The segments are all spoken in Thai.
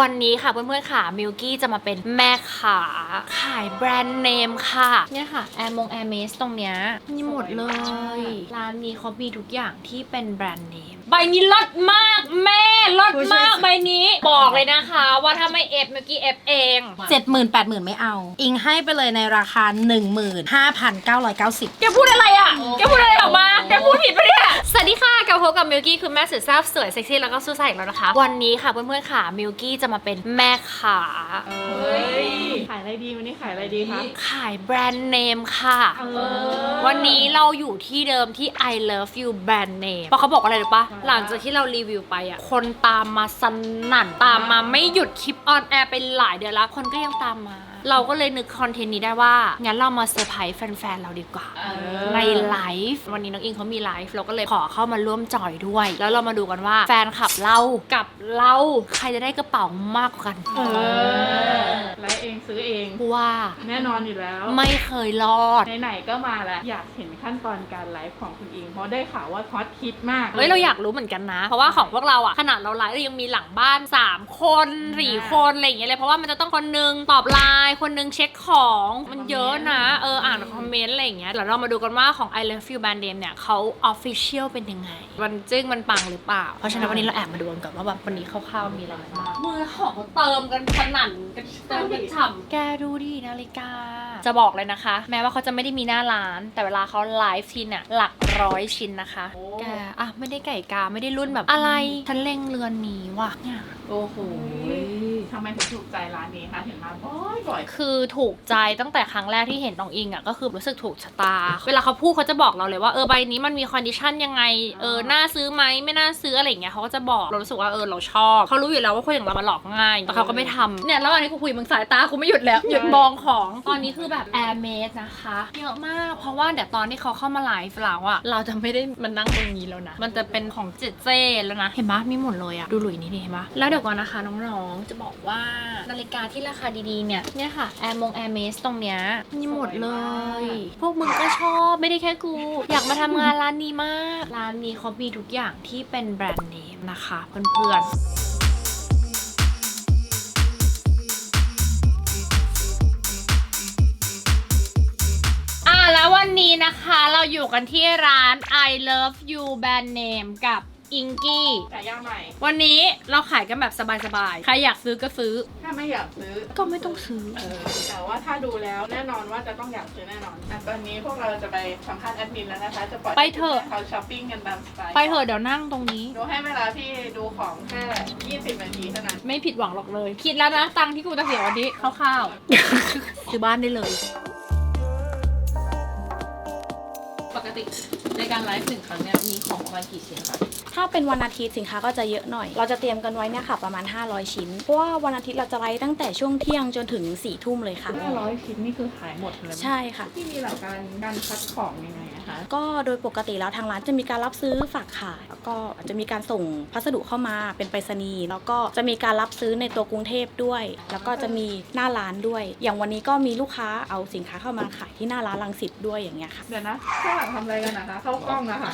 วันนี้ค่ะเพื่อนๆค่ะมิลกี้จะมาเป็นแม่ขาขายแบรนด์เนมค่ะเนี่ยค่ะแอร์มงแอร์เมสตรงเนี้ยมีหมดเลย ร้านนี้เขามีทุกอย่างที่เป็นแบรนด์เนมใบนี้ลดมากแม่ลดมากใบนี้บอกเลยนะคะ ว่าถ้าไม่เอฟมิลกี้เอฟเองเจ็ดหมื่นแปดหมื่นไม่เอา อิงให้ไปเลยในราคา15,990แกพูดอะไรอะแกพูดอะไรออกมา แกพูดผิดปะเนี่ย สวัสดีค่ะกับพบกับมิลกี้คือแม่สุดแซ่บสวยเซ็กซี่แล้วก็สู้ซ่าอีกแล้วนะคะ วันนี้ค่ะเพื่อนๆค่ะมิลกี้จะมาเป็นแม่ขาเฮ้ยขายอะไรดีวันนี้ขายอะไรดีคะ ขายแบรนด์เนมค่ะ วันนี้เราอยู่ที่เดิมที่ I love you brand name เพราะเขาบอกว่าอะไรรู้ปะหลังจากที่เรารีวิวไปอะคนตามมาสนั่นตามมาไม่หยุดคลิปออนแอร์ไปหลายเดือนแล้วคนก็ยังตามมา เราก็เลยนึกคอนเทนต์นี้ได้ว่า งั้นเรามาเซอร์ไพรส์แฟนๆ เราดีกว่า ในไลฟ์วันนี้น้องอิงเขามีไลฟ์เราก็เลยขอเข้ามาร่วมจอยด้วย แล้วเรามาดูกันว่าแฟนขับเรากับเราใครจะได้กระเป๋ามากกว่ากัน เออไลฟ์เองซื้อเอง เพราะว่า แน่นอนอยู่แล้ว ไม่เคยรอด ไหนๆก็มาแล้ว อยากเห็นขั้นตอนการไลฟ์ของคุณอิง เพราะได้ข่าวว่าฮอตฮิตมากเฮ้ยเราอยากรู้เหมือนกันนะ เพราะว่าของพวกเราอะขนาดเราไลฟ์เรายังมีหลังบ้าน 3 คนสี่คนอะไรอย่างเงี้ยเลย เพราะว่ามันจะต้องคนนึงตอบไลน์คนนึงเช็คของมันเยอะนะ เอออ่านคอมเมนต์อะไรอย่างเงี้ยเดี๋ยวเรามาดูกันว่าของ I Love You Band Name เนี่ยเขา Official เป็นยังไง มันจึ้งมันปังหรือเปล่า เพราะฉะนั้นวันนี้เราแอบมาดูกันก่อนว่าแบบวันนี้คร่าวๆมีอะไรบ้างมือของเขาเติมกันสนั่นกันเติมกันฉ่ำแกดูดินาฬิกา จะบอกเลยนะคะ แม้ว่าเขาจะไม่ได้มีหน้าร้าน แต่เวลาเขาไลฟ์ทีเนี่ยหลักร้อยชิ้นนะคะโอ้แกอะไม่ได้ไก่กาไม่ได้รุ่นแบบอะไรฉันเล็งเรือนนี้ว่ะเนี่ยโอ้โหทำไมถึงถูกใจร้านนี้คะเห็นมาบ่อยคือถูกใจตั้งแต่ครั้งแรกที่เห็นน้องอิงอะก็คือรู้สึกถูกชะตา เวลาเขาพูดเขาจะบอกเราเลยว่าเออใบนี้มันมีคอนดิชันยังไงเออน่าซื้อไหมไม่น่าซื้ออะไรอย่างเงี้ยเขาก็จะบอกเรารู้สึกว่าเออเราชอบเขารู้อยู่แล้วว่าคนอย่างเรามาหลอกง่ายแต่เขาก็ไม่ทำเนี่ยแล้วอันนี้กูคุยมึงสายตากูไม่หยุดแล้วหยุดมองของตอนนี้คือแบบแอร์เมสนะคะ เยอะมากเพราะว่าเดี๋ยวตอนที่เขาเข้ามาไลฟ์เราอะเราจะไม่ได้มานั่งตรงนี้แล้วนะ มันจะเป็นของเจเจแล้วนะ เห็นปะมีหมดเลยอะดูหลุยนี่ดิเห็นปะแล้วเดี๋ยวก่อนนะคะน้องๆจะบอกว่านาฬิกาที่ราคาดีๆเนี่ยเนี่ยค่ะแอร์มงแอร์เมสตรงเนี้ยมีหมดเลย พวกมึงก็ชอบไม่ได้แค่กู อยากมาทำงานร้านนี้มาก ร้านนี้เขามีทุกอย่างที่เป็นแบรนด์เนมนะคะเพื่อนๆ แล้ววันนี้นะคะเราอยู่กันที่ร้าน I Love You Brand Name กับอิงกี้ๆแต่ย่างใหม่ วันนี้เราขายกันแบบสบายๆ ใครอยากซื้อก็ซื้อ ถ้าไม่อยากซื้อก็ไม่ต้องซื้อ เออแต่ว่าถ้าดูแล้วแน่นอนว่าจะต้องอยากซื้อแน่นอนอะตอนนี้พวกเราจะไปสัมภาษณ์แอดมินแล้วนะคะ จะปล่อยไปเถอะ ให้เขาช้อปปิ้งกันตามสไตล์ไปเถอะเดี๋ยวนั่งตรงนี้ ดูให้เวลาพี่ดูของแค่ 20 นาทีเท่านั้น ไม่ผิดหวังหรอกเลย คิดแล้วนะตังค์ที่กูจะเสียวันนี้คร่าวๆ ซื้อบ้านได้เลย ติในการไลฟ์หนึ่งครั้งเนี่ยมีของประมาณกี่ชิ้นคะถ้าเป็นวันอาทิตย์สินค้าก็จะเยอะหน่อย เราจะเตรียมกันไว้เนี่ยค่ะประมาณ 500 ชิ้น เพราะว่าวันอาทิตย์เราจะไลฟ์ตั้งแต่ช่วงเที่ยงจนถึง4ี่ทุ่มเลยค่ะ 500 ชิ้นนี่คือขายหมดเลยใช่ค่ะ ที่มีหลักการการคัดของยังไง อะคะก็โดยปกติแล้วทางร้านจะมีการรับซื้อฝากขายแล้วก็อาจจะมีการส่งพัสดุเข้ามาเป็นไปรษณีย์แล้วก็จะมีการรับซื้อในตัวกรุงเทพด้วย แล้วก็จะมีหน้าร้านด้วย อย่างวันนี้ก็มีลูกค้าเอาสินค้าเข้ามาขายที่หน้าร้านลังสิตด้วยอย่างเงี้ยค่ะเดี๋ยวนะข้างหลังทำอะไรกันนะคะเข้ากล้องอะค่ะ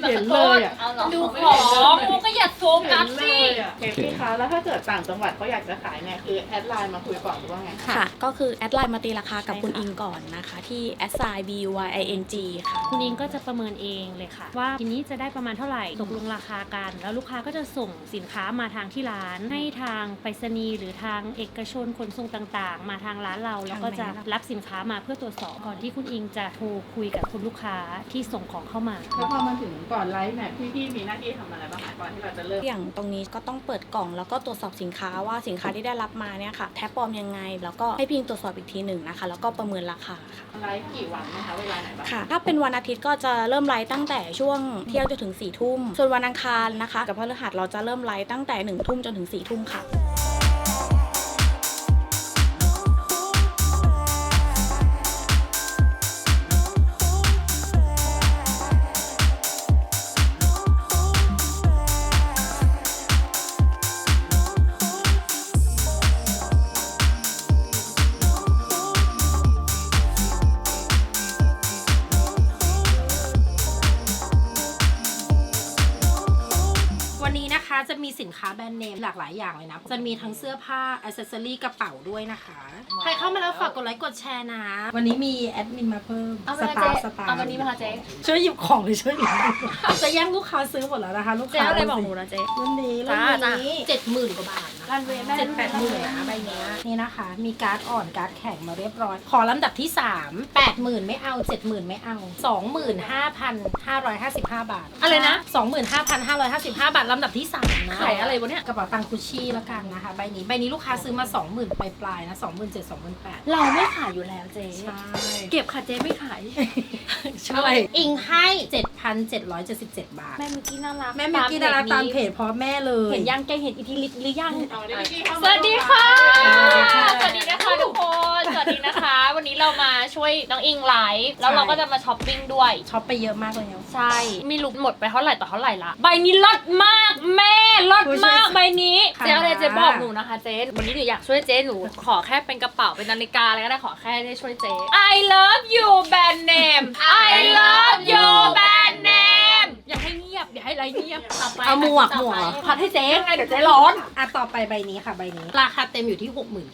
แบบเห็นเลยอะดูของกูก็อย่าโฟกัสเห็นเลสิยอะเห็นพี่คะแล้วถ้าเกิดต่างจังหวัดเขาอยากจะขายเนี่ยคือแอดไลน์มาคุยก่อนหรือว่าไง ค่ะ ก็คือแอดไลน์มาตีราคากับคุณอิงก่อนนะคะ ที่ s i b u y i n g ค่ะคุณอิงก็จะประเมินเองเลยค่ะ ว่าทีนี้จะได้ประมาณเท่าไหร่ตกลงราคากัน แล้วลูกค้าก็จะส่งสินค้ามาทางที่ร้าน ให้ทางไปรษณีย์หรือทางเอกชนขนส่งต่างๆ มาทางร้านเราแล้วก็จะรับสินค้ามาเพื่อตรวจสอบก่อนที่คุณอิงจะโทรคุยกับคุณลูกค้าที่ส่งของเข้ามา แล้วพอมาถึงก่อนไลฟ์เนี่ยพี่ๆมีหน้าที่ทำอะไรบ้างคะก่อนที่เราจะเริ่มอย่างตรงนี้ก็ต้องเปิดกล่องแล้วก็ตรวจสอบสินค้าว่าสินค้าที่ได้รับมาเนี่ยค่ะ แท้ปลอมยังไง แล้วก็ให้พิงตรวจสอบอีกทีหนึ่งนะคะ แล้วก็ประเมินราคาค่ะไลฟ์กี่วันนะคะเวลาไหนบ้างค่ะ ถ้าเป็นวันอาาทิตย์ก็จะเริ่มไลฟ์ตั้งแต่ช่วงเที่ยงจนถึง4ี่ทุ่ม ส่วนวันอังคารนะคะ กับพฤหัสเราจะเริ่มไลฟ์ตั้งแต่1นึ่ทุ่มจนถึง4ี่ทุ่มค่ะ จะมีสินค้าแบรนด์เนมหลากหลายอย่างเลยนะ จะมีทั้งเสื้อผ้าอ c เซอรี่กระเป๋าด้วยนะคะ ใครเข้ามาแล้วฝากกดไลค์กดแชร์นะ วันนี้มีแอดมินมาเพิ่มเอาสไปตาเจ๊ร์สตาร์เอาวันนี้มาค่ะเจ๊ช่วยหยิบของหรือช่วยหยิบจะแย่งลูกค้าซื้อหมดแล้วนะคะ ลูกเจ๊ค้าเอาอะไรบอกหนูนะเจ๊รุ่นนี้รุ่จ้านจ้านี้เจ็ดหมื่นกว่าบาทนะรันเวย์แม่เจ็ดแปดหมื่นนะใบเนี้ยนี่นะคะ มีการ์ดอ่อนการ์ดแข็งมาเรียบร้อย ขอลำดับที่3 8 0,000ไม่เอา70,000ไม่เอา25,555บาทอะไรนะ25,555บาทลำดับที่3นะขายอะไรวะเนี่ยกระเป๋าตังคุชชี่แล้วกันนะคะใบนี้ใบนี้ลูกค้าซื้อมา 20,000ปลายปลายๆนะ27,000 28,000 เราไม่ขายอยู่แล้วเจ๊ใช่ เก็บค่ะเจ๊ไม่ขายช่วยอิงให้ 7,777 บาท แม่มิกกี้น่ารักแม่มิกกี้ดาราตามเพจเพราะแม่เลยเห็นยังแกเห็นอิทธิฤทธิ์หรือยังเอาดิพี่เข้าสมาวัสดีค่ะสวัสดีค่ะ สวัสดีนะคะทุกคน สวัสดีนะคะ วันนี้เรามาช่วยน้องอิงไลฟ์แล้วเราก็จะมาช้อปปิ้งด้วย ช็อปไปเยอะมากเลยเนาะใช่ มีลุกหมดไปเท่าไหร่ต่อเท่าไหร่ละ ใบนี้ลดมากแม่ลดมากใบนี้ ค่ะ เจ๊อะไรเจ๊บอกหนูนะคะเจ๊วันนี้หนูอยากช่วยเจ๊หนูขอแค่เป็นกระเป๋าเป็นนาฬิกาอะไรก็ได้ขอแค่ได้ช่วยเจ๊ I love you brand name I love you brand name ไรเงียบต่อไปเอาหมวกต่อหมวกไปพัดให้เจ๊ไงเดี๋ยวเจ๊ร้อน อะต่อไปใบนี้ค่ะใบนี้ ราคาเต็มอยู่ที่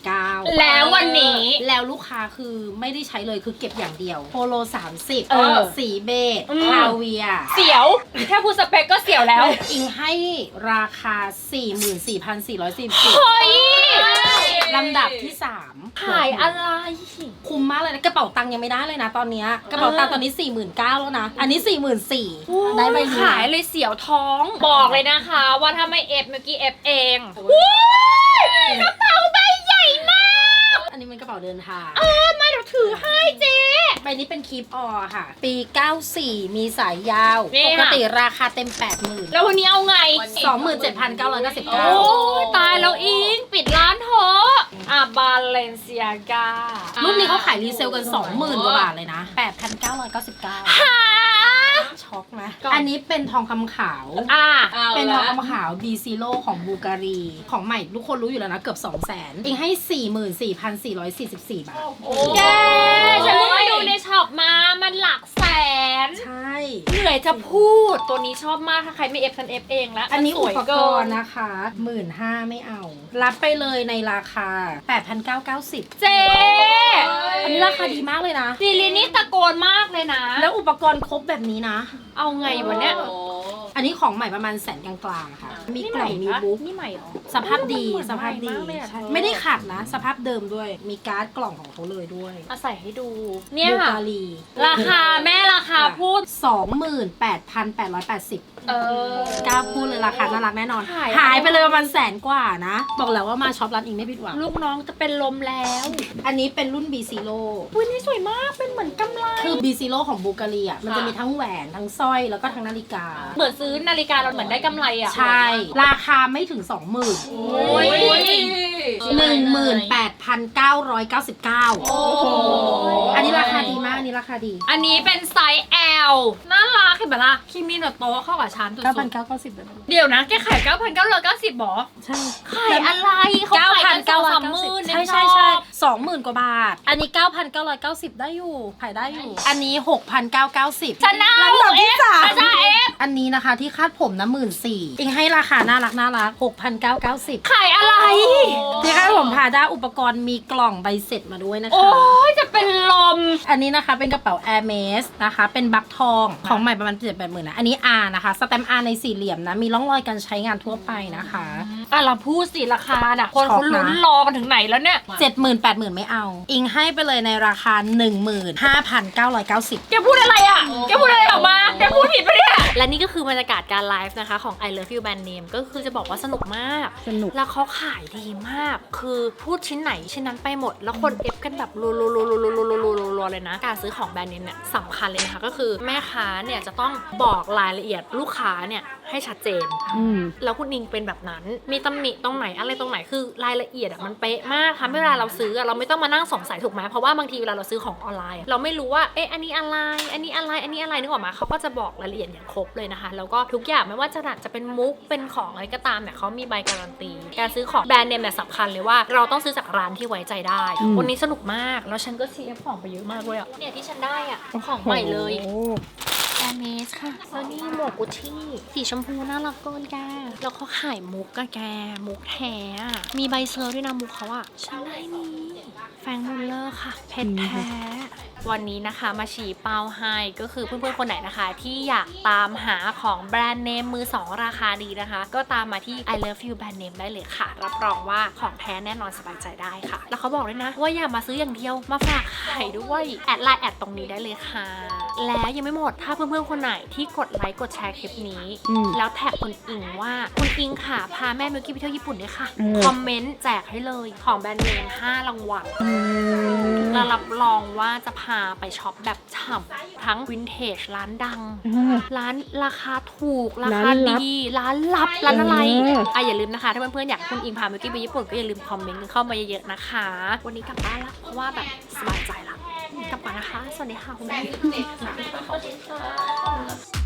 69,000แล้ววันนี้แล้วลูกค้าคือไม่ได้ใช้เลยคือเก็บอย่างเดียวโพโล30เออสีเบจอืมคาเวีย เสียว แค่พูดสเปคก็เสียวแล้ว อิงให้ราคา 44,444เฮ้ย ลำดับที่ 3 ขายอะไร คุ้มมากเลยนะกระเป๋าตังค์ยังไม่ได้เลยนะตอนเนี้ยกระเป๋าตังค์ตอนนี้ 49,000แล้วนะ อันนี้ 44,000ได้ใบนี้ขายเลยเสียวท้องบอกเลยนะคะ ว่าถ้าไม่เอฟเมื่อกี้เอฟเองกระเป๋าใบ เป๋าเดินทางมาเดี๋ยวถือให้เจ๊ ใบนี้เป็นคลิปออค่ะ ปี 94 มีสายยาว นี่ปค่ะกติราคาเต็ม 80,000 แล้ววันนี้เอาไง27,999โอ้ยตายแล้วอิง ปิดร้านเถอะอะบาเลนเซียการุ่นนี้เขาขายรีเซลกัน 20,000 กว่าบาทเลยนะ 8,999 หา ช็อกไหมก่อน อันนี้เป็นทองคำขาว อะเป็นทองคำขาว B Zero ของบูการี ของใหม่ทุกคนรู้อยู่แล้วนะ เกือบ 200,000เองให้ 44,444 บาทแกฉันเพิ่งไปดูในช็อปมา มันหลักแส นใช่ เหนื่อยจะพูดตัวนี้ชอบมากถ้าใครไม่เอฟฉันเอฟเองแล้วอันนี้สอุวยปกเนรณ์นะคะหมื่นห้าไม่เอา รับไปเลยในราคา 8,990 เจ๊อันนี้ราคาดีมากเลยนะซีรีนี่ตะโกนมากเลยนะ แล้วอุปกรณ์ครบแบบนี้นะ เอาไงวะเนี่ย อันนี้ของใหม่ประมาณแสนกลางๆค่ะ มีกล่องมีบุ๊กนี่ใหม่เหรอสภาพดีเหมือนสภาพดีใหม่มากเลยอะใช่เธอไม่ได้ขัดนะ สภาพเดิมด้วย มีการ์ดกล่องของเขาเลยด้วยเอาใส่ให้ดู เนี่ยบูค่ะการีราคาแม่ราคาพูด 28,880 เออกล้าพูดเลยราคาน่ารักแน่นอนขาย หายไปเลยประมาณแสนกว่านะ บอกแล้วว่ามาช็อปร้านอิงไม่ผิดหวัง ลูกน้องจะเป็นลมแล้วอันนี้เป็นรุ่น B Zero อุ้ยนี่สวยมากเป็นเหมือนกำไรคือ B Zero ของบูการีอะ มันจะมีทั้งแหวน ทั้งสร้อย แล้วก็ทั้งนาฬิกา เหมือนซื้อนาฬิกาเราเหมือนได้กำไรอะใช่ ราคาไม่ถึง 20,000 โอ้ย 18,999 โอ้โหอันนี้ราคาดีมากอันนี้ราคาดีอันนี้เป็นไซส์ L น่ารักเห็นปะล่ะคิมิโนโตะเข้ากับฉันสุด9,990แบบนี้ๆเดี๋ยวนะแกขาย9,990บอใช่ ขายอะไรเขาขายกันสองสามหมื่นใช่ใช่ใช่สองหมื่นกว่าบาท อันนี้ 9,990 ได้อยู่ขายได้อยู่ อันนี้ 6,990ฉันเอาลำดับที่เอฟสามอาจารย์เอฟอันนี้นะคะที่คาดผมนะหมื่นสี่เองให้ราคาน่ารักน่ารัก6,990ขายอะไรที่คาดผมพาด้าอุปกรณ์มีกล่องใบเสร็จมาด้วยนะโอ้คะยจะ เป็นลม อันนี้นะคะเป็นกระเป๋า Air m e s นะคะ เป็นบักทองของใหม่ประมาณ7 8หมื่นนะ อันนี้ R นะคะสแตมป์ R ในสี่เหลี่ยมนะ มีร่องรอยการใช้งานทั่วไปนะคะ อะเราพูดสิราคาน่ะ คนช็อกเขาลุ้นนะรอกันถึงไหนแล้วเนี่ย7 0 0 0 0 8 0,000ไม่เอา อิงให้ไปเลยในราคา15,990แกพูดอะไรอะแกพูดอะไรออกมาแกพูดผิดปะเนี่ย และนี่ก็คือบรรยากาศการไลฟ์นะคะของ I Love You Brand Name ก็คือจะบอกว่าสนุกมาก สนุก แล้วเขาขายดีมาก คือพูดชิ้นไหนชิ้นนั้นไปหมด แล้วคนเอฟกันแบบรัวๆๆๆๆๆๆเลยนะ การซื้อของแบรนด์เนมเนี่ยสำคัญเลยนะคะก็คือแม่ค้าเนี่ยจะต้องบอกรายละเอียดลูกค้าเนี่ยให้ชัดเจน อืม แล้วคุณนิงเป็นแบบนั้น มีตำหนิตรงไหนอะไรตรงไหนคือรายละเอียดอะมันเป๊ะมากทำให้เวลาเราซื้ออะเราไม่ต้องมานั่งสงสัยถูกไหมเพราะว่าบางทีเวลาเราซื้อของออนไลน์อะเราไม่รู้ว่าเอ๊ะอันนี้อะไร อันนี้อะไร อันนี้อะไรนึกออกมาเขาก็จะบอกรายละเอียดอย่างครบเลยนะคะ แล้วก็ทุกอย่างไม่ว่าจะจะเป็นมุกเป็นของอะไรก็ตามเนี่ยเขามีใบการันตี การซื้อของแบรนด์เนมเนี่ยสำคัญเลยว่าเราต้องซื้อจากร้านที่ไว้ใจได้ อืม วันนี้สนุกมากแล้วฉันก็ CF ของไปเยอะมากเลยอะเนี่ยที่ฉันได้อะของใหม่เลย โอ้แอร์ เนสค่ะแล้วนี่หมวกกุชชี่สีชมพูน่ารักเกินแก แล้วเขาขายมุกอะแก มุกแท้อะมีใบเซอร์ด้วยนะมุกเขาอะฉันได้นี่แฟรงค์มุลเลอร์ค่ะ เพชรแท้วันนี้นะคะมาชี้เป้าให้ก็คือเพื่อนๆคนไหนนะคะ ที่อยากตามหาของแบรนด์เนมมือสองราคาดีนะคะ ก็ตามมาที่ I Love You แบรนด์เนมได้เลยค่ะ รับรองว่าของแท้แน่นอนสบายใจได้ค่ะ แล้วเขาบอกด้วยนะ ว่าอย่ามาซื้ออย่างเดียวมาฝากขายด้วย แอดไลน์แอดตรงนี้ได้เลยค่ะ และยังไม่หมดถ้าเพื่อนๆคนไหนที่กดไลค์กดแชร์คลิปนี้แล้วแท็กคุณอิงว่าคุณอิงค่ะพาแม่มิวกี้ไปเที่ยวญี่ปุ่นด้วยค่ะคอมเมนต์แจกให้เลยของแบรนด์เนม5รางวัลและรับรองว่าจะพาไปช็อปแบบฉ่ำทั้งวินเทจร้านดังร้านราคาถูก ราคาดี ร้านลับ ร้านอะไรอะอย่าลืมนะคะ ถ้าเพื่อนๆอยากให้คุณอิงพาเมื่อกี้ไปญี่ปุ่นก็อย่าลืมคอมเมนต์กันเข้ามาเยอะๆนะคะ วันนี้กลับบ้านละเพราะว่าแบบสบายใจละ กลับก่อนนะคะ สวัสดีค่ะคุณแม่